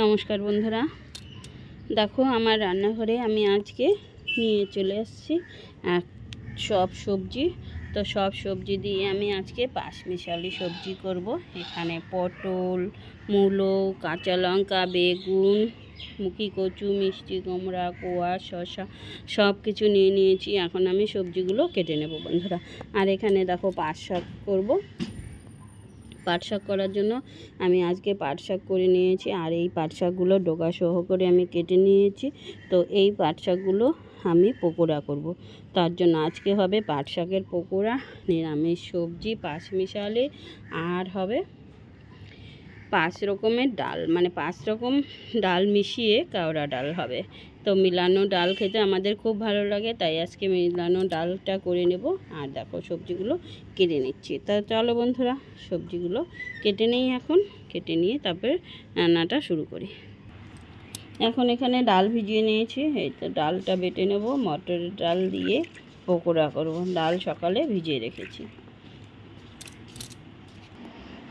নমস্কার বন্ধুরা। দেখো আমার রান্নাঘরে আমি আজকে নিয়ে চলে এসেছি এক সব সবজি। তো সব সবজি দিয়ে আমি আজকে পাঁচমিশালি সবজি করব। এখানে পটল, মূলো, কাঁচা লঙ্কা, বেগুন, মুখি কচু, মিষ্টি কুমড়া, কোয়া, শসা সব কিছু নিয়ে নিয়েছি। এখন আমি সবজিগুলো কেটে নেব বন্ধুরা। আর এখানে দেখো পাট শাক করব। পাট শাক করার জন্য আমি আজকে পাট শাক করে নিয়েছি আর এই পাট শাকগুলো ডোকা সহ করে আমি কেটে নিয়েছি তো এই পাট শাকগুলো আমি পকোড়া করব। তার জন্য আজকে হবে পাট শাকের পকোড়া, নিরামিষ সবজি পাঁচ মিশালে আর হবে পাঁচ রকমের ডাল মানে পাঁচ রকম ডাল মিশিয়ে কাওড়া ডাল হবে। তো মিলানো ডাল খেতে আমাদের খুব ভালো লাগে, তাই আজকে মিলানো ডালটা করে নেব। আর দেখো সবজিগুলো কেটে নিচ্ছি। তা চলো বন্ধুরা, সবজিগুলো কেটে নেই এখন, কেটে নিয়ে তারপরে রান্নাটা শুরু করি। এখন এখানে ডাল ভিজিয়ে নিয়েছি, এই তো ডালটা বেটে নেব। মটরের ডাল দিয়ে পকোড়া করব। ডাল সকালে ভিজিয়ে রেখেছি।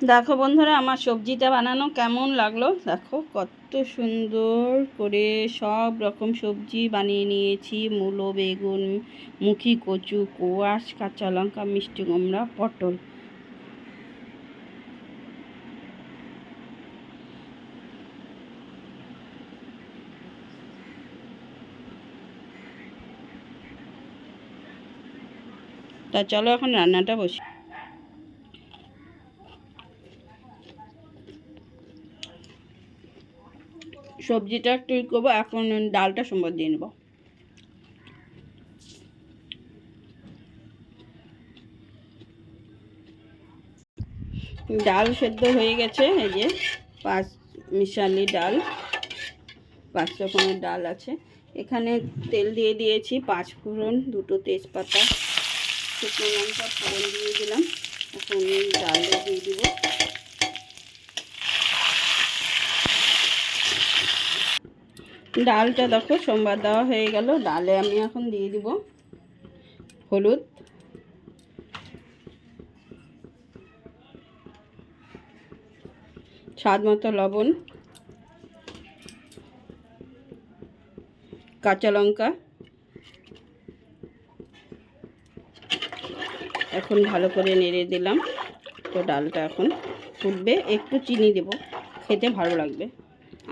দেখো বন্ধুরা, আমার সবজিটা বানানো কেমন লাগল? দেখো, কত সুন্দর করে সব রকম সবজি বানিয়ে নিয়েছি। মূলো, বেগুন, মুখি কচু, কোয়াশ, কাঁচা লঙ্কা, মিষ্টি কুমড়া, পটল। তা চলো এখন রান্নাটা বসি। সবজিটা একটু করব, এখন ডালটা সোমবার দিয়ে নেব। ডাল সেদ্ধ হয়ে গেছে, এই যে পাঁচ মিশালি ডাল, পাঁচ রকমের ডাল আছে। এখানে তেল দিয়ে দিয়েছি পাঁচ ফোড়ন, দুটো তেজপাতা, শুকনো লঙ্কা, ফোড়ন দিয়ে দিলাম। এখন ডালটা দিয়ে দিব। ডালটা দেখো, সোমবার দেওয়া হয়ে গেল। ডালে আমি এখন দিয়ে দিব হলুদ। স্বাদ মতো লবণ। কাঁচা লঙ্কা। এখন ভালো করে নেড়ে দিলাম। তো ডালটা এখন ফুটবে। একটু চিনি দেব। খেতে ভালো লাগবে।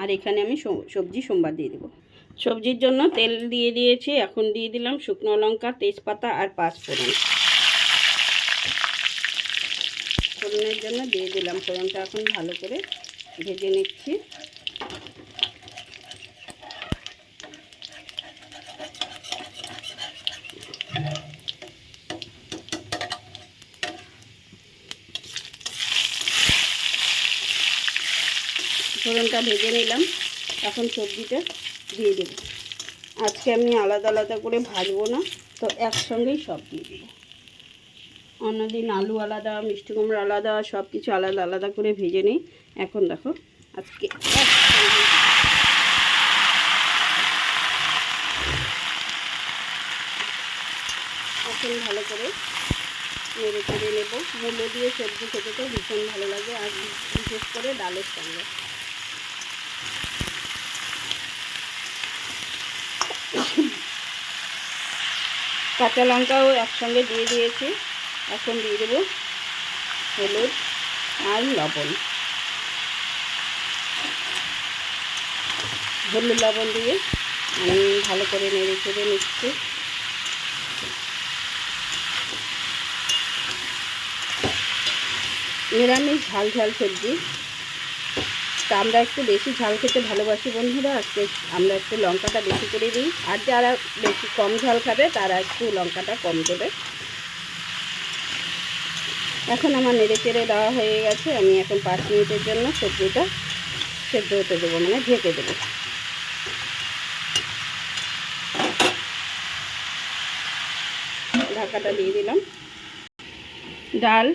আর এখানে আমি সবজি সোমবার দিয়ে দেবো। সবজির জন্য তেল দিয়ে দিয়েছি, এখন দিয়ে দিলাম শুকনো লঙ্কা, তেজপাতা আর পাঁচ ফোড়ন ফোড়নের জন্য দিয়ে দিলাম ফোড়নটা এখন ভালো করে ভেজে নিচ্ছি। ফোড়নটা ভেজে নিলাম। এখন সবজিটা দিয়ে দেবো। আজকে আমি আলাদা আলাদা করে ভাজবো না, তো একসঙ্গেই সব দিয়ে দেবো। অন্যদিন আলু আলাদা, মিষ্টি কুমড়ো আলাদা সব কিছু আলাদা আলাদা করে ভেজে নিই। এখন দেখো, আজকে এখন ভালো করে নেড়ে চেড়ে নেব। মূল্য দিয়ে সবজি খেতে তো ভীষণ ভালো লাগে, আর বিশেষ করে ডালের সঙ্গে। কাঁচা লঙ্কাও একসঙ্গে দিয়ে দিয়েছি। এখন দিয়ে দেবো হলুদ আর লবণ। হলুদ লবণ দিয়ে আমি ভালো করে নেড়ে চেড়ে নিচ্ছি। নিরামিষ ঝাল ঝাল সবজি। তা আমরা একটু বেশি ঝাল খেতে ভালোবাসি বন্ধুরা আজকে আমরা একটু লঙ্কাটা বেশি করে দিই। আর যারা বেশি কম ঝাল খাবে, তারা একটু লঙ্কাটা কম দেবে। এখন আমার নেড়ে চেড়ে দেওয়া হয়ে গেছে। আমি এখন পাঁচ মিনিটের জন্য সবজিটা সেদ্ধ হতে দেবো মানে ঢেকে দেবো। ঢাকাটা দিয়ে দিলাম। ডাল